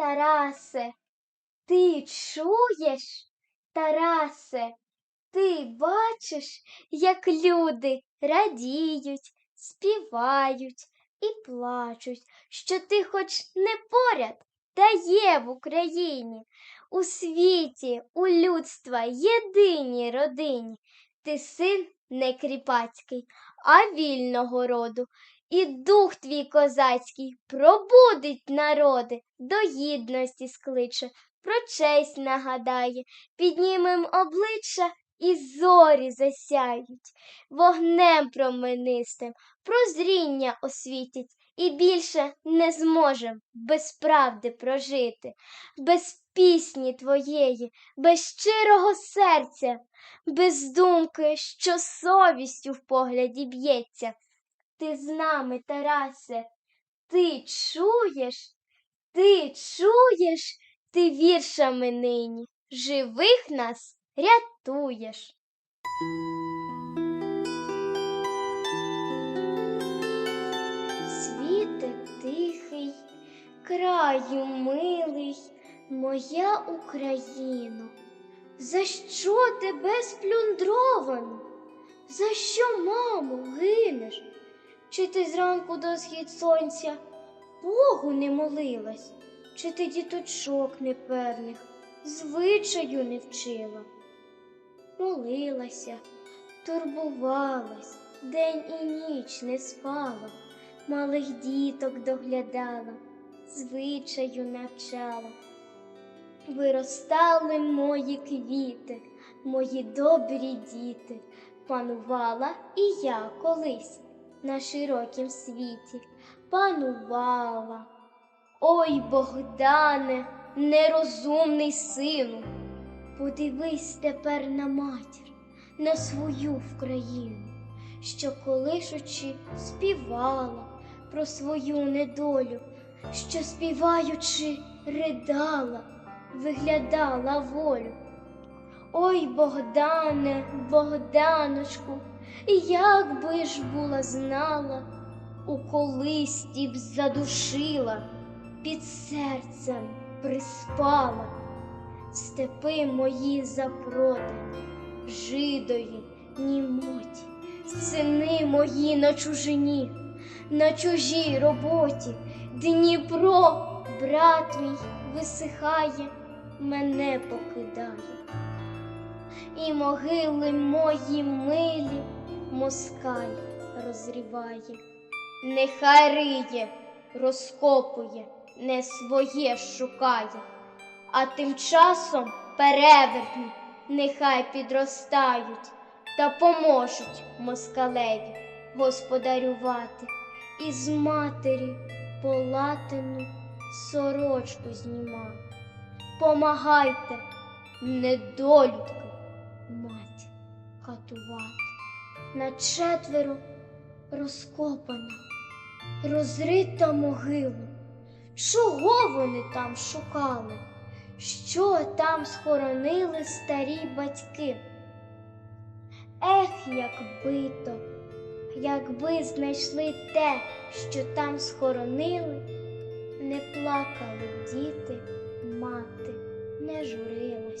Тарасе, ти чуєш, Тарасе, ти бачиш, як люди радіють, співають і плачуть, що ти хоч не поряд, та є в Україні, у світі, у людства єдиній родині. Ти син не кріпацький, а вільного роду. І дух твій козацький пробудить народи, до гідності скличе, про честь нагадає, піднімем обличчя і зорі засяють, вогнем променистим, прозріння освітять, і більше не зможем без правди прожити, без пісні твоєї, без щирого серця, без думки, що совістю в погляді б'ється. Ти з нами, Тарасе, ти чуєш, ти чуєш, ти віршами нині живих нас рятуєш. Світе тихий, краю милий, моя Україно, за що тебе сплюндровано? За що, мамо, гинеш? Чи ти зранку до схід сонця Богу не молилась, чи ти діточок непевних звичаю не вчила? Молилася, турбувалась, день і ніч не спала, малих діток доглядала, звичаю навчала. Виростали мої квіти, мої добрі діти, панувала і я колись на широкім світі, панувала. Ой, Богдане, нерозумний сину, подивись тепер на матір, на свою Вкраїну, що колишучи співала про свою недолю, що співаючи ридала, виглядала волю. Ой, Богдане, Богданочку, як би ж була знала, у колисті б задушила, під серцем приспала, степи мої запродані, жидові, німоті, сини мої на чужині, на чужій роботі, Дніпро, брат мій, висихає, мене покидає. І могили мої милі москаль розріває. Нехай риє, розкопує, не своє шукає, а тим часом перевертні нехай підростають та поможуть москалеві господарювати, і з матері полатину сорочку зніма. Помагайте, недолюдки мать катувати. На четверо розкопана, розрита могила. Чого вони там шукали? Що там схоронили старі батьки? Ех, якби то, якби знайшли те, що там схоронили, не плакали діти, мати, не журили.